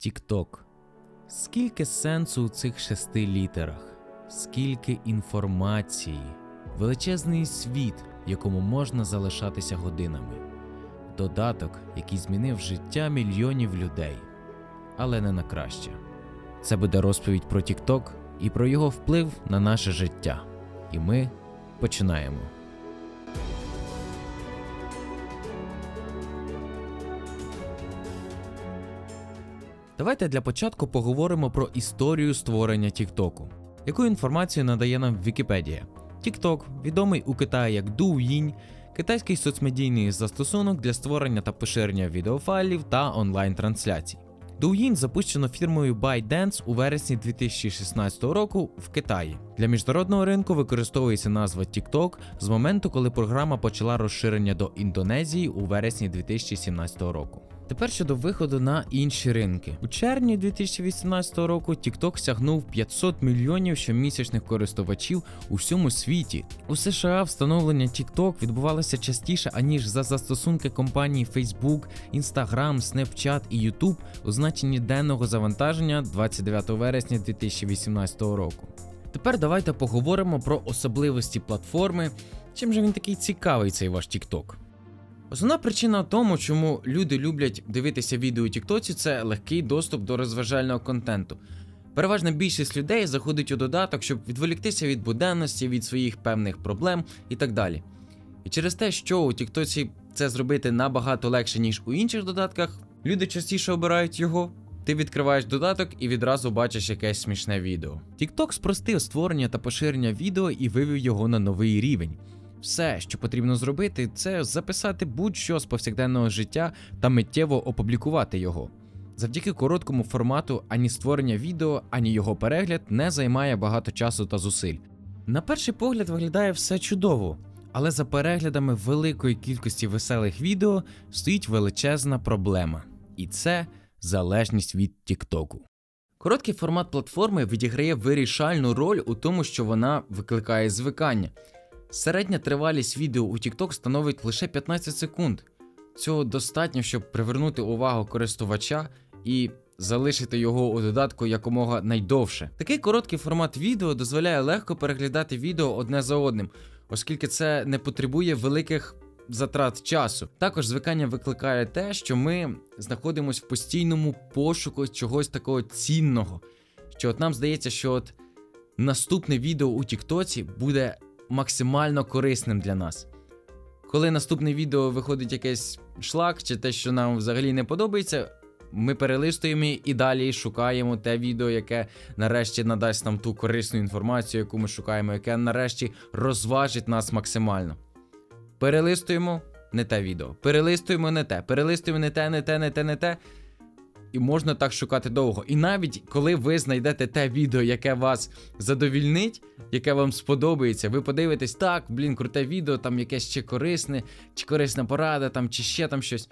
Тікток. Скільки сенсу у цих шести літерах, скільки інформації, величезний світ, якому можна залишатися годинами, додаток, який змінив життя мільйонів людей, але не на краще. Це буде розповідь про Тікток і про його вплив на наше життя. І ми починаємо. Давайте для початку поговоримо про історію створення Тіктоку. Яку інформацію надає нам Вікіпедія? Тікток відомий у Китаї як Douyin, китайський соцмедійний застосунок для створення та поширення відеофайлів та онлайн-трансляцій. Douyin запущено фірмою ByteDance у вересні 2016 року в Китаї. Для міжнародного ринку використовується назва TikTok з моменту, коли програма почала розширення до Індонезії у вересні 2017 року. Тепер щодо виходу на інші ринки. У червні 2018 року TikTok сягнув 500 мільйонів щомісячних користувачів у всьому світі. У США встановлення TikTok відбувалося частіше аніж за застосунки компаній Facebook, Instagram, Snapchat і YouTube у значенні денного завантаження 29 вересня 2018 року. Тепер давайте поговоримо про особливості платформи. Чим же він такий цікавий, цей ваш TikTok? Основна причина в тому, чому люди люблять дивитися відео у Тіктоці, це легкий доступ до розважального контенту. Переважна більшість людей заходить у додаток, щоб відволіктися від буденності, від своїх певних проблем і так далі. І через те, що у Тіктоці це зробити набагато легше, ніж у інших додатках, люди частіше обирають його. Ти відкриваєш додаток і відразу бачиш якесь смішне відео. TikTok спростив створення та поширення відео і вивів його на новий рівень. Все, що потрібно зробити, це записати будь-що з повсякденного життя та миттєво опублікувати його. Завдяки короткому формату ані створення відео, ані його перегляд не займає багато часу та зусиль. На перший погляд виглядає все чудово, але за переглядами великої кількості веселих відео стоїть величезна проблема, і це залежність від Тіктоку. Короткий формат платформи відіграє вирішальну роль у тому, що вона викликає звикання. Середня тривалість відео у TikTok становить лише 15 секунд. Цього достатньо, щоб привернути увагу користувача і залишити його у додатку якомога найдовше. Такий короткий формат відео дозволяє легко переглядати відео одне за одним, оскільки це не потребує великих затрат часу. Також звикання викликає те, що ми знаходимося в постійному пошуку чогось такого цінного. Що от нам здається, що от наступне відео у Тіктоці буде максимально корисним для нас. Коли наступне відео виходить якийсь шлак чи те, що нам взагалі не подобається, ми перелистуємо і далі шукаємо те відео, яке нарешті надасть нам ту корисну інформацію, яку ми шукаємо, яке нарешті розважить нас максимально. Перелистуємо не те відео, перелистуємо не те, перелистуємо не те, не те, не те, не те. І можна так шукати довго. І навіть коли ви знайдете те відео, яке вас задовільнить, яке вам сподобається, ви подивитесь, так, блін, круте відео, там якесь ще корисне, чи корисна порада, там, чи ще там щось.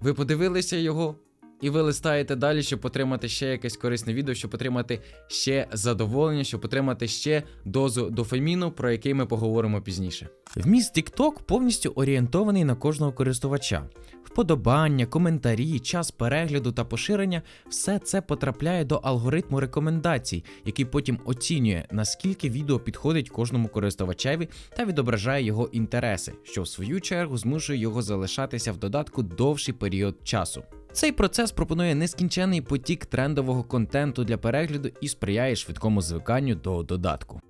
Ви подивилися його, і ви листаєте далі, щоб отримати ще якесь корисне відео, щоб отримати ще задоволення, щоб отримати ще дозу дофаміну, про який ми поговоримо пізніше. Вміст TikTok повністю орієнтований на кожного користувача. Вподобання, коментарі, час перегляду та поширення все це потрапляє до алгоритму рекомендацій, який потім оцінює, наскільки відео підходить кожному користувачеві та відображає його інтереси, що в свою чергу змушує його залишатися в додатку довший період часу. Цей процес пропонує нескінчений потік трендового контенту для перегляду і сприяє швидкому звиканню до додатку.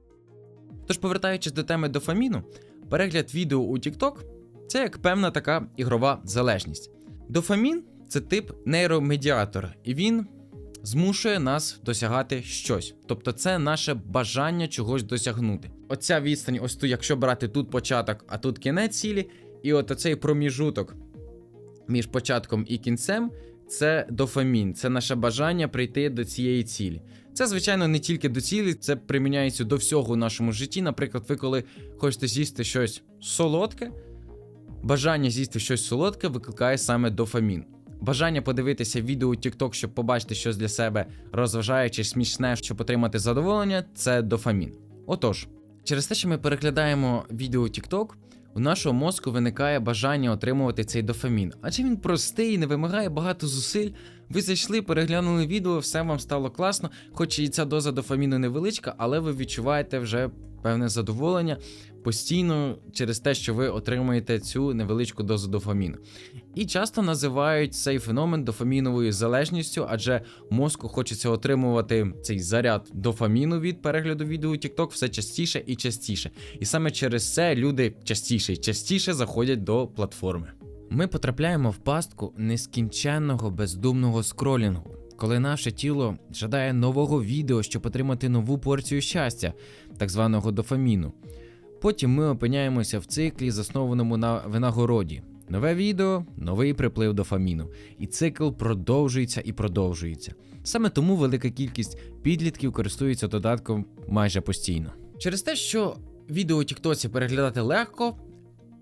Тож, повертаючись до теми дофаміну, перегляд відео у TikTok це як певна така ігрова залежність. Дофамін це тип нейромедіатора, і він змушує нас досягати щось. Тобто, це наше бажання чогось досягнути. Оця відстань, ось тут, якщо брати тут початок, а тут кінець цілі, і от оцей проміжуток між початком і кінцем. Це дофамін, це наше бажання прийти до цієї цілі. Це, звичайно, не тільки до цілі, це приміняється до всього в нашому житті. Наприклад, ви коли хочете з'їсти щось солодке, бажання з'їсти щось солодке викликає саме дофамін. Бажання подивитися відео у TikTok, щоб побачити щось для себе розважаюче, смішне, щоб отримати задоволення, це дофамін. Отож, через те, що ми переглядаємо відео у TikTok, у нашого мозку виникає бажання отримувати цей дофамін, адже він простий, не вимагає багато зусиль, Ви зайшли, переглянули відео, все вам стало класно, хоч і ця доза дофаміну невеличка, але ви відчуваєте вже певне задоволення постійно через те, що ви отримуєте цю невеличку дозу дофаміну. І часто називають цей феномен дофаміновою залежністю, адже мозку хочеться отримувати цей заряд дофаміну від перегляду відео TikTok все частіше і частіше. І саме через це люди частіше і частіше заходять до платформи. Ми потрапляємо в пастку нескінченного бездумного скролінгу, коли наше тіло жадає нового відео, щоб отримати нову порцію щастя, так званого дофаміну. Потім ми опиняємося в циклі, заснованому на винагороді. Нове відео, новий приплив дофаміну. І цикл продовжується і продовжується. Саме тому велика кількість підлітків користуються додатком майже постійно. Через те, що відео у Тіктоці переглядати легко,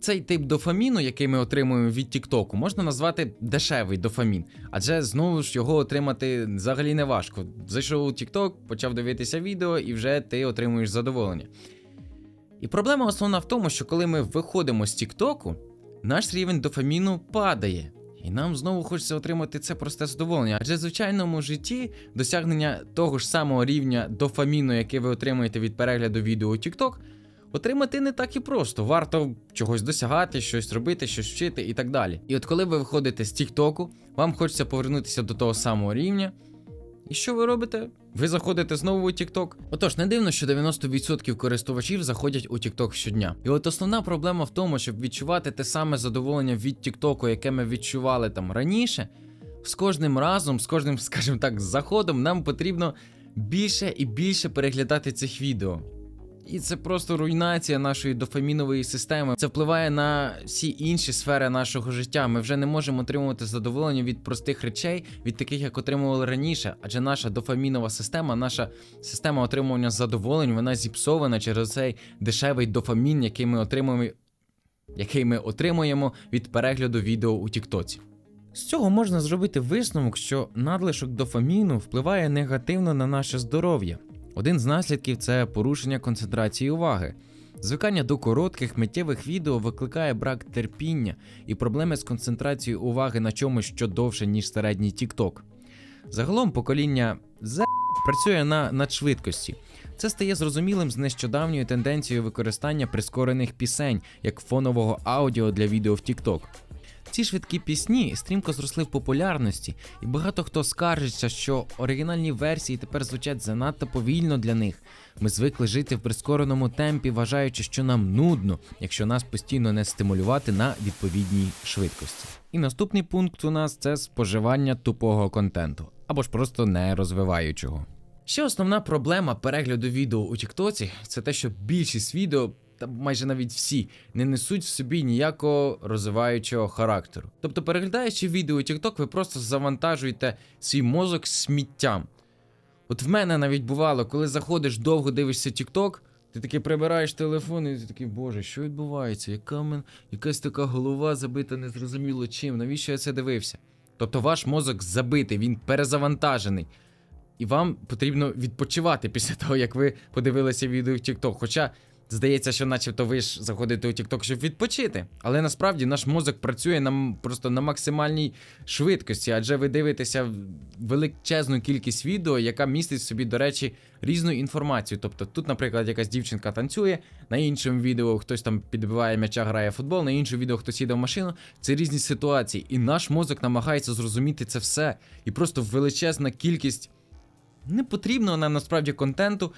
цей тип дофаміну, який ми отримуємо від Тіктоку, можна назвати дешевий дофамін, адже знову ж його отримати взагалі не важко. Зайшов у Тікток, почав дивитися відео, і вже ти отримуєш задоволення. І проблема основна в тому, що коли ми виходимо з Тіктоку, наш рівень дофаміну падає. І нам знову хочеться отримати це просте задоволення. Адже в звичайному житті досягнення того ж самого рівня дофаміну, який ви отримуєте від перегляду відео у TikTok, отримати не так і просто. Варто чогось досягати, щось робити, щось вчити і так далі. І от коли ви виходите з Тіктоку, вам хочеться повернутися до того самого рівня. І що ви робите? Ви заходите знову у TikTok. Отож, не дивно, що 90% користувачів заходять у TikTok щодня. І от основна проблема в тому, щоб відчувати те саме задоволення від TikTok, яке ми відчували там раніше. З кожним разом, з кожним, скажімо так, заходом, нам потрібно більше і більше переглядати цих відео. І це просто руйнація нашої дофамінової системи. Це впливає на всі інші сфери нашого життя. Ми вже не можемо отримувати задоволення від простих речей, від таких, як отримували раніше. Адже наша дофамінова система, наша система отримування задоволень, вона зіпсована через цей дешевий дофамін, який ми отримуємо, який ми отримуємо від перегляду відео у Тіктоці. З цього можна зробити висновок, що надлишок дофаміну впливає негативно на наше здоров'я. Один з наслідків це порушення концентрації уваги. Звикання до коротких миттєвих відео викликає брак терпіння і проблеми з концентрацією уваги на чомусь що довше, ніж середній TikTok. Загалом покоління Z працює на надшвидкості. Це стає зрозумілим з нещодавньою тенденцією використання прискорених пісень як фонового аудіо для відео в TikTok. Ці швидкі пісні стрімко зросли в популярності, і багато хто скаржиться, що оригінальні версії тепер звучать занадто повільно для них. Ми звикли жити в прискореному темпі, вважаючи, що нам нудно, якщо нас постійно не стимулювати на відповідній швидкості. І наступний пункт у нас це споживання тупого контенту або ж просто не розвиваючого. Ще основна проблема перегляду відео у Тіктоці це те, що більшість відео та майже навіть всі не несуть в собі ніякого розвиваючого характеру. Тобто, переглядаючи відео TikTok, ви просто завантажуєте свій мозок сміттям. От в мене навіть бувало, коли заходиш довго дивишся TikTok, ти таки прибираєш телефон, і ти такий, боже, що відбувається? Яка в мене якась така голова забита незрозуміло чим, навіщо я це дивився? Тобто ваш мозок забитий, він перезавантажений. І вам потрібно відпочивати після того, як ви подивилися відео в TikTok. Хоча Здається, що начебто ви ж заходите у TikTok, щоб відпочити. Але насправді наш мозок працює на просто на максимальній швидкості, адже ви дивитеся величезну кількість відео, яка містить в собі, до речі, різну інформацію. Тобто тут, наприклад, якась дівчинка танцює, на іншому відео хтось там підбиває м'яча, грає в футбол, на іншому відео хтось їде в машину. Це різні ситуації. І наш мозок намагається зрозуміти це все. І просто величезна кількість непотрібного нам насправді контенту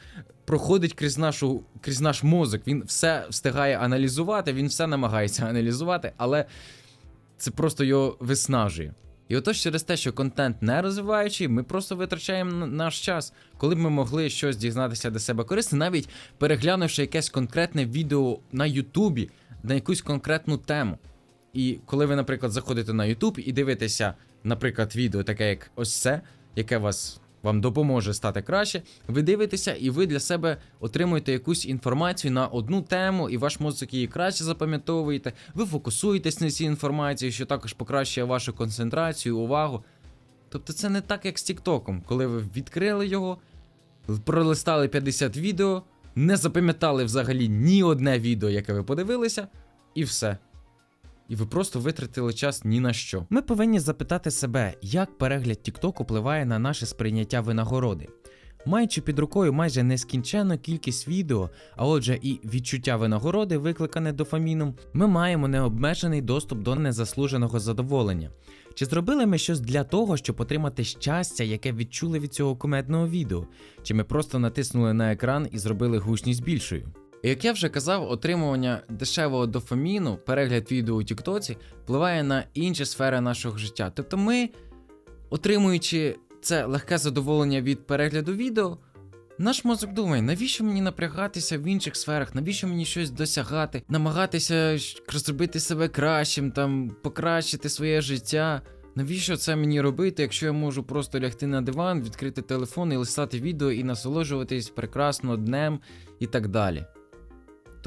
проходить крізь нашу крізь наш мозок. Він все встигає аналізувати, він все намагається аналізувати, але це просто його виснажує. І отож через те, що контент не розвиваючий, ми просто витрачаємо наш час, коли б ми могли щось дізнатися до себе корисне, навіть переглянувши якесь конкретне відео на Ютубі на якусь конкретну тему. І коли ви, наприклад, заходите на Ютуб і дивитеся, наприклад, відео, таке як ось це, яке вас вам допоможе стати краще. Ви дивитеся, і ви для себе отримуєте якусь інформацію на одну тему, і ваш мозок її краще запам'ятовуєте. Ви фокусуєтесь на цій інформації, що також покращує вашу концентрацію, увагу. Тобто це не так, як з Тіктоком, коли ви відкрили його, пролистали 50 відео, не запам'ятали взагалі ні одне відео, яке ви подивилися, і все. І ви просто витратили час ні на що. Ми повинні запитати себе, як перегляд TikTok впливає на наше сприйняття винагороди. Маючи під рукою майже нескінченну кількість відео, а отже, і відчуття винагороди, викликане дофаміном, ми маємо необмежений доступ до незаслуженого задоволення. Чи зробили ми щось для того, щоб отримати щастя, яке відчули від цього кумедного відео? Чи ми просто натиснули на екран і зробили гучність більшою? Як я вже казав, отримування дешевого дофаміну, перегляд відео у Тіктоці впливає на інші сфери нашого життя. Тобто ми, отримуючи це легке задоволення від перегляду відео, наш мозок думає, навіщо мені напрягатися в інших сферах, навіщо мені щось досягати, намагатися зробити себе кращим, там, покращити своє життя. Навіщо це мені робити, якщо я можу просто лягти на диван, відкрити телефон і листати відео і насолоджуватись прекрасно днем і так далі.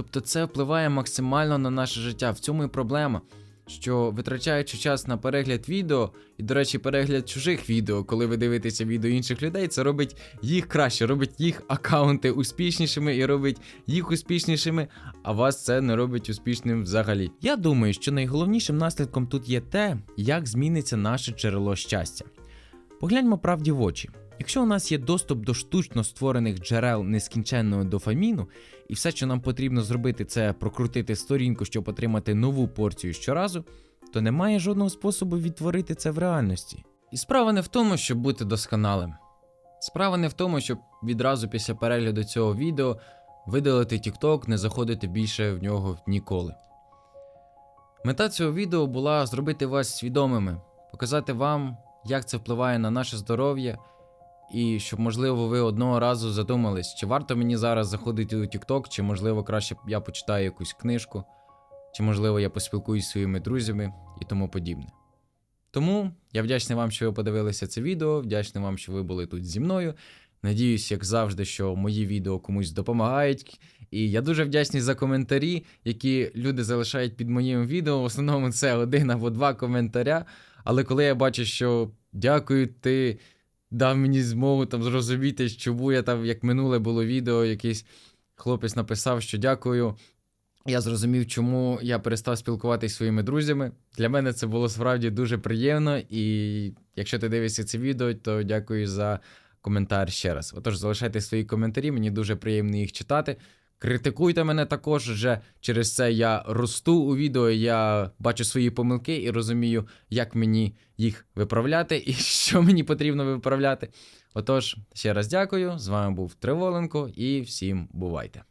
Тобто це впливає максимально на наше життя. В цьому і проблема. Що витрачаючи час на перегляд відео, і, до речі, перегляд чужих відео, коли ви дивитеся відео інших людей, це робить їх краще, робить їх аккаунти успішнішими і робить їх успішнішими, а вас це не робить успішним взагалі. Я думаю, що найголовнішим наслідком тут є те, як зміниться наше джерело щастя. Погляньмо правді в очі. Якщо у нас є доступ до штучно створених джерел нескінченного дофаміну, і все, що нам потрібно зробити, це прокрутити сторінку, щоб отримати нову порцію щоразу, то немає жодного способу відтворити це в реальності. І справа не в тому, щоб бути досконалим. Справа не в тому, щоб відразу після перегляду цього відео видалити TikTok, не заходити більше в нього ніколи. Мета цього відео була зробити вас свідомими, показати вам, як це впливає на наше здоров'я, і щоб, можливо, ви одного разу задумались, чи варто мені зараз заходити у TikTok, чи можливо краще я почитаю якусь книжку, чи можливо я поспілкуюсь зі своїми друзями і тому подібне. Тому я вдячний вам, що ви подивилися це відео, вдячний вам, що ви були тут зі мною. Надіюсь, як завжди, що мої відео комусь допомагають. І я дуже вдячний за коментарі, які люди залишають під моїм відео. В основному це один або два коментаря. Але коли я бачу, що дякую, ти дав мені змогу там зрозуміти, чому я там, як минуле було відео, якийсь хлопець написав, що дякую. Я зрозумів, чому я перестав спілкуватися своїми друзями. Для мене це було справді дуже приємно. І якщо ти дивишся це відео, то дякую за коментар ще раз. Отож, залишайте свої коментарі, мені дуже приємно їх читати. Критикуйте мене також, вже через це я росту у відео, я бачу свої помилки і розумію, як мені їх виправляти і що мені потрібно виправляти. Отож, ще раз дякую. З вами був Триволенко і всім бувайте.